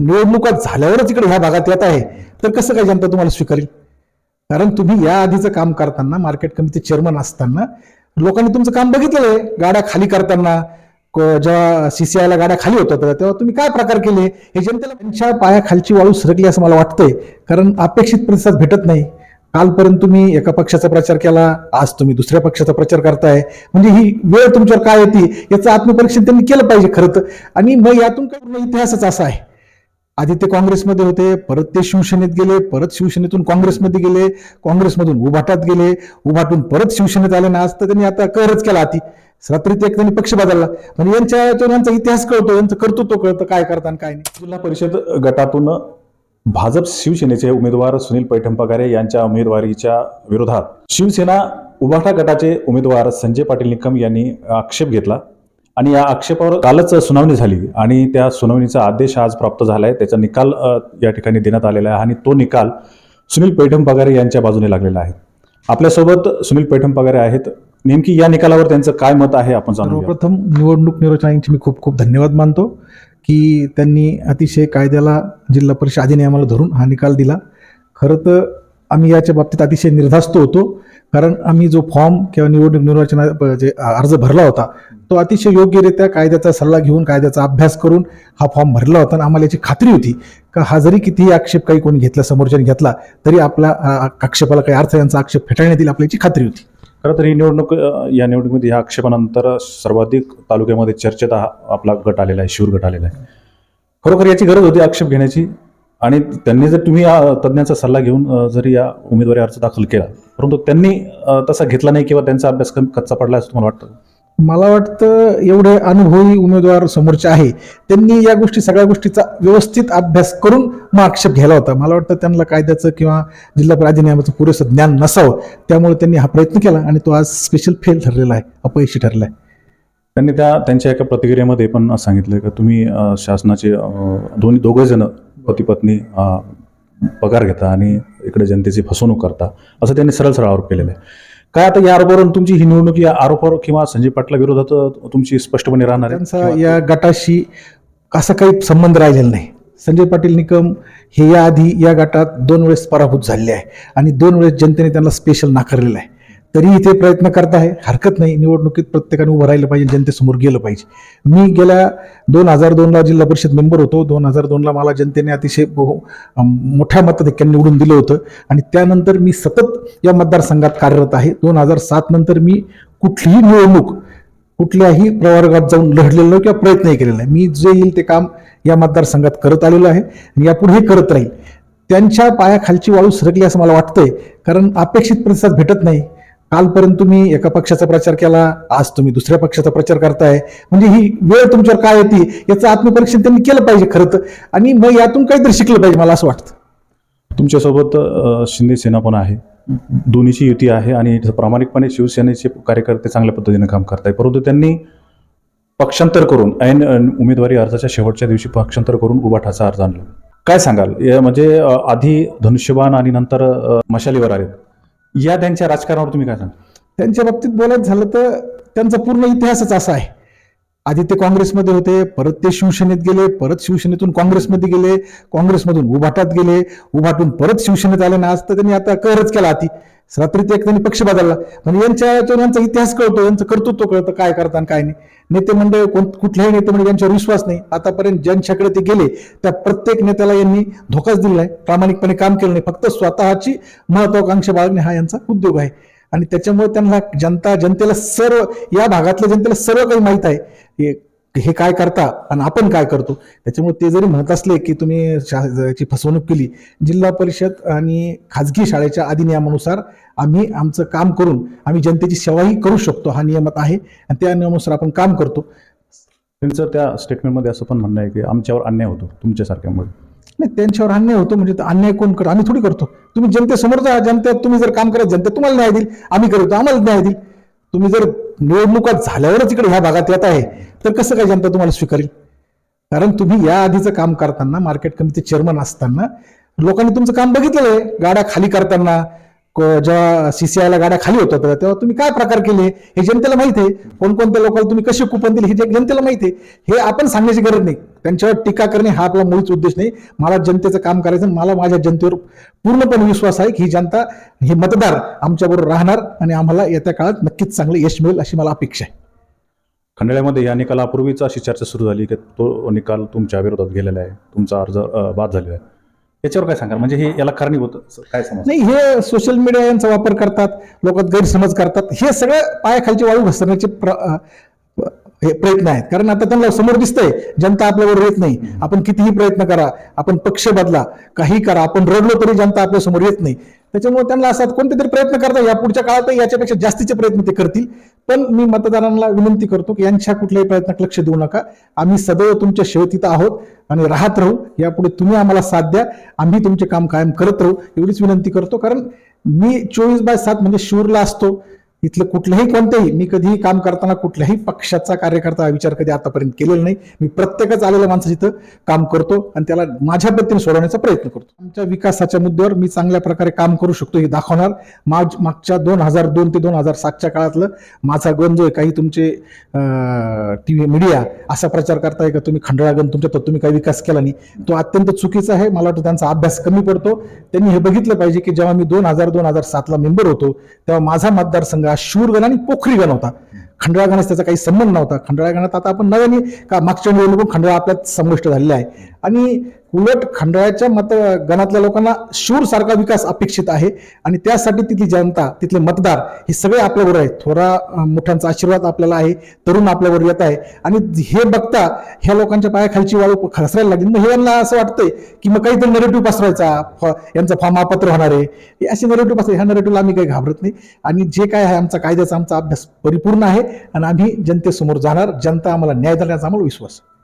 निवडणुका झाल्यावरच इकडे ह्या भागात येत आहे. तर कसं काय जनता तुम्हाला स्वीकारेल? कारण तुम्ही या आधीचं काम करताना मार्केट कमिटीचे चेअरमन असताना लोकांनी तुमचं काम बघितलेलं आहे. गाड्या खाली करताना जेव्हा सीसीआयला गाड्या खाली होत होत्या तेव्हा तुम्ही काय प्रकार केले? हे जनतेला त्यांच्या पायाखालची वाळू सरकली असं मला वाटतंय. कारण अपेक्षित प्रतिसाद भेटत नाही. कालपर्यंत तुम्ही एका पक्षाचा प्रचार केला आज तुम्ही दुसऱ्या पक्षाचा प्रचार करताय. म्हणजे ही वेळ तुमच्यावर काय येते? याचं आत्मपरीक्षण त्यांनी केलं पाहिजे खरं तर. आणि मग यातून काय पूर्ण इतिहासच असा आहे. आधी ते काँग्रेसमध्ये होते परत ते शिवसेनेत गेले परत शिवसेनेतून काँग्रेसमध्ये गेले काँग्रेसमधून उभाटात गेले उभाटून परत शिवसेनेत आले ना असतं त्यांनी आता करच केला आधी रात्री एक त्यांनी पक्ष बदलला. म्हणजे यांच्या यांचा इतिहास कळतो यांचं कर्तृत्व कळतं काय करता काय नाही. जिल्हा परिषद गटातून भाजप शिवसेनेचे उमेदवार सुनील पैठण पगारे यांच्या उमेदवारीच्या विरोधात शिवसेना उभाटा गटाचे उमेदवार संजय पाटील निकम यांनी आक्षेप घेतला. आणि या आक्षेपावर कालच सुनावणी झाली आणि त्या सुनावणीचा आदेश आज प्राप्त झालाय. त्याचा निकाल या ठिकाणी देण्यात आलेला आहे आणि तो निकाल सुनील पैठण पगारे यांच्या बाजूने लागलेला आहे. आपल्यासोबत सुनील पैठण पगारे आहेत. नेमकी या निकालावर त्यांचं काय मत आहे आपण सर्वप्रथम निवडणूक निरोचनांचे मी खूप खूप धन्यवाद मानतो की त्यांनी अतिशय कायद्याला जिल्हा परिषद अधिनियमाला धरून हा निकाल दिला. खरं तर आम्ही याच्या बाबतीत अतिशय निर्धास्त होतो. कारण आम्ही जो फॉर्म किंवा निवडणूक निर्वाचना जे अर्ज भरला होता तो अतिशय योग्यरित्या कायद्याचा सल्ला घेऊन कायद्याचा अभ्यास करून हा फॉर्म भरला होता आणि आम्हाला याची खात्री होती का हा जरी कितीही आक्षेप काही कोणी घेतला समोरच्याने घेतला तरी आपला आक्षेपाला काही अर्थ यांचा आक्षेप फेटाळण्यात येईल आपल्याची खात्री होती. खरं तर ही निवडणूक या निवडणुकीमध्ये या आक्षेपानंतर सर्वाधिक तालुक्यामध्ये चर्चेत हा आपला गट आलेला आहे शिवर गट आलेला आहे. खरोखर याची गरज होती आक्षेप घेण्याची आणि त्यांनी जर तुम्ही या तज्ज्ञांचा सल्ला घेऊन जरी या उमेदवारी अर्ज दाखल केला परंतु त्यांनी तसा घेतला नाही किंवा त्यांचा अभ्यासक्रम कच्चा पडला असं तुम्हाला वाटतं? मला वाटतं एवढे अनुभवी उमेदवार समोरचे आहे त्यांनी या गोष्टी सगळ्या गोष्टीचा व्यवस्थित अभ्यास करून मग आक्षेप घ्यायला होता. मला वाटतं त्यांना कायद्याचं किंवा जिल्हा प्राधिनियमाचं पुरेसं ज्ञान नसावं त्यामुळे त्यांनी हा प्रयत्न केला आणि तो आज स्पेशल फेल ठरलेला आहे अपयशी ठरला आहे. त्यांनी त्या त्यांच्या एका प्रतिक्रियेमध्ये पण सांगितलं की तुम्ही शासनाचे दोन्ही दोघं जण पती पत्नी पगार घेता आणि इकडे जनतेची फसवणूक करता असं त्यांनी सरळ सरळ आरोप केलेला. आहे काय आता या आरोपावरून तुमची ही निवडणूक या आरोपावर किंवा संजय पाटला विरोधात तुमची स्पष्टपणे राहणार आहे? त्यांचा या गटाशी असा काही संबंध राहिलेला नाही. संजय पाटील निकम हे याआधी या गटात दोन वेळेस पराभूत झालेले आहे आणि दोन वेळेस जनतेने त्यांना स्पेशल नाकारलेलं आहे. तरीही ते प्रयत्न करत आहे. हरकत नाही. निवडणुकीत प्रत्येकाने उभं राहिलं पाहिजे जनतेसमोर गेलं पाहिजे. मी गेल्या दोन हजार दोनला जिल्हा परिषद मेंबर होतो. दोन हजार दोनला मला जनतेने अतिशय मोठ्या मताधिक्याने निवडून दिलं होतं. आणि त्यानंतर मी सतत या मतदारसंघात कार्यरत आहे. दोन हजार सात नंतर मी कुठलीही निवडणूक कुठल्याही प्रवर्गात जाऊन लढलेलो नाही किंवा प्रयत्नही केलेला नाही. मी जे येईल ते काम या मतदारसंघात करत आलेलो आहे आणि यापुढेही करत राहील. त्यांच्या पायाखालची वाळू सरकली असं मला वाटतंय. कारण अपेक्षित प्रतिसाद भेटत नाही. कालपर्यंत तुम्ही एका पक्षाचा प्रचार केला आज तुम्ही दुसऱ्या पक्षाचा प्रचार करताय. म्हणजे ही वेळ तुमच्यावर काय येते? याचं आत्मपरीक्षण त्यांनी केलं पाहिजे खरं तर. आणि मग यातून काहीतरी शिकलं पाहिजे मला असं वाटतं. तुमच्यासोबत शिंदे सेना पण आहे. दोन्हीची युती आहे आणि प्रामाणिकपणे शिवसेनेचे कार्यकर्ते चांगल्या पद्धतीने काम करताय. परंतु त्यांनी पक्षांतर करून ऐन उमेदवारी अर्जाच्या शेवटच्या दिवशी पक्षांतर करून उभाठाचा अर्ज आणला. काय सांगाल? या म्हणजे आधी धनुष्यबाण आणि नंतर मशालीवर आले या त्यांच्या राजकारणावर तुम्ही काय सांगा त्यांच्या बाबतीत बोलायचं झालं तर त्यांचा पूर्ण इतिहासच असा आहे. आधी ते काँग्रेसमध्ये होते परत ते शिवसेनेत गेले परत शिवसेनेतून काँग्रेसमध्ये गेले काँग्रेसमधून उभाटात गेले उभाटून परत शिवसेनेत आले ना आज तर त्यांनी आता करच केला अति. रात्री ते एक त्यांनी पक्ष बदलला. म्हणजे यांच्या यांचा इतिहास कळतो यांचं कर्तृत्व कळतं काय करता आणि काय नाही. नेते मंडळ कोण कुठल्याही नेते मंडळ यांच्यावर विश्वास नाही. आतापर्यंत ज्यांच्याकडे ते गेले त्या प्रत्येक नेत्याला यांनी धोकाच दिलाय प्रामाणिकपणे काम केलं नाही. फक्त स्वतःची महत्वाकांक्षा बाळगणे हा यांचा उद्योग आहे. आणि त्याच्यामुळे त्यांना जनता जनतेला सर्व या भागातल्या जनतेला सर्व काही माहीत आहे. हे काय करता आणि आपण काय करतो? त्याच्यामुळे ते जरी म्हणत असले की तुम्ही शाची फसवणूक केली जिल्हा परिषद आणि खाजगी शाळेच्या अधिनियमानुसार आम्ही आमचं काम करून आम्ही जनतेची सेवाही करू शकतो हा नियमात आहे. आणि त्या नियमानुसार आपण काम करतो. त्यांचं त्या स्टेटमेंटमध्ये असं पण म्हणणं आहे की आमच्यावर अन्याय होतो तुमच्यासारख्यामुळे. नाही त्यांच्यावर अन्याय होतो म्हणजे अन्याय कोण करतो? आम्ही थोडी करतो. तुम्ही जनतेसमोर जा जनतेत तुम्ही जर काम करत जनता तुम्हाला न्याय देईल. आम्ही करतो आम्हाला न्याय देईल. तुम्ही जर निवडणुका झाल्यावरच इकडे ह्या भागात येत आहे तर कसं काय जनता तुम्हाला स्वीकारेल? कारण तुम्ही या आधीचं काम करताना मार्केट कमिटीचे चेअरमन असताना लोकांनी तुमचं काम बघितलेलं आहे. गाड्या खाली करताना जेव्हा सीसीआयला गाड्या खाली होत होत्या तेव्हा तुम्ही काय प्रकार केले? हे जनतेला माहिती आहे. कोणकोणत्या लोकांना तुम्ही कसे कुपन दिले हे जे- जनतेला माहिती आहे. हे आपण सांगण्याची गरज नाही. त्यांच्यावर टीका करणे हा आपला मुळीच उद्देश नाही. मला जनतेचं काम करायचं मला माझ्या जनतेवर पूर्णपणे विश्वास आहे की ही जनता हे मतदार आमच्याबरोबर राहणार आणि आम्हाला येत्या काळात नक्कीच चांगलं यश मिळेल अशी मला अपेक्षा आहे. खंडाळ्यामध्ये या निकालापूर्वीच अशी चर्चा सुरू झाली की तो निकाल तुमच्या विरोधात गेलेला आहे. तुमचा अर्ज बाद झालेला आहे. याच्यावर काय सांगाल? म्हणजे हे याला कारणीभूत काय समज नाही हे सोशल मीडिया यांचा वापर करतात लोक गैरसमज करतात. हे सगळं पायाखालची वाळू घसरण्याचे हे प्रयत्न आहेत. कारण आता त्यांना समोर दिसतंय जनता आपल्याबरोबर येत नाही. आपण कितीही प्रयत्न करा आपण पक्ष बदला काही करा आपण रडलो तरी जनता आपल्यासमोर येत नाही. त्याच्यामुळे त्यांना असतात कोणते तरी प्रयत्न करतात या पुढच्या काळात याच्यापेक्षा जास्तीचे प्रयत्न ते करतील. पण मी मतदारांना विनंती करतो की यांच्या कुठल्याही प्रयत्नात लक्ष देऊ नका. आम्ही सदैव तुमच्या शेवतीत आहोत आणि राहत राहू. यापुढे तुम्ही आम्हाला साथ द्या. आम्ही तुमचे काम कायम करत राहू. एवढीच विनंती करतो. कारण मी चोवीस बाय सात म्हणजे शूरला असतो. इथलं कुठलंही कोणतंही मी कधीही काम करताना कुठल्याही पक्षाचा कार्यकर्ता विचार कधी आतापर्यंत केलेला नाही. मी प्रत्येकच आलेल्या माणसाचं इथं काम करतो आणि त्याला माझ्या पद्धतीने सोडवण्याचा प्रयत्न करतो. आमच्या विकासाच्या मुद्द्यावर मी चांगल्या प्रकारे काम करू शकतो हे दाखवणार. माझ मागच्या दोन हजार दोन ते दोन हजार सातच्या काळातलं माझा गण जो आहे काही तुमचे टी व्ही मीडिया असा प्रचार करताय का? तुम्ही खंडाळागण तुमच्या तर तुम्ही काही विकास केला नाही. तो अत्यंत चुकीचा आहे. मला वाटतं त्यांचा अभ्यास कमी पडतो. त्यांनी हे बघितलं पाहिजे की जेव्हा मी दोन हजार दोन हजार सातला मेंबर होतो तेव्हा माझा मतदारसंघ हा शूरगण आणि पोखरीगण होता. खंडाळा गणास त्याचा काही संबंध नव्हता. खंडाळा गणात आता आपण नव्याने का मागच्या निवडणूक खंडाळा आपल्यात समाविष्ट झालेला आहे. आणि उलट खंडाळ्याच्या मत गणातल्या लोकांना शूर सारखा विकास अपेक्षित आहे. आणि त्यासाठी तिथली जनता तिथले मतदार हे सगळे आपल्यावर आहेत. थोडा मोठ्यांचा आशीर्वाद आपल्याला आहे. तरुण आपल्यावर येत आहे. आणि हे बघता ह्या लोकांच्या पायाखालची वाळू खसरायला लागली. मग हे यांना असं वाटतंय की मग काहीतरी नेरेटिव्ह पसरायचा फ- यांचा फॉर्म अपात्र होणार आहे. हे असे नेरेटिव्ह पसर ह्या नरेटिव्हला आम्ही काही घाबरत नाही. आणि जे काय आहे आमचा कायद्याचा आमचा अभ्यास परिपूर्ण आहे. आणि आम्ही जनतेसमोर जाणार. जनता आम्हाला न्याय देण्याचा आम्हाला विश्वास. आहे.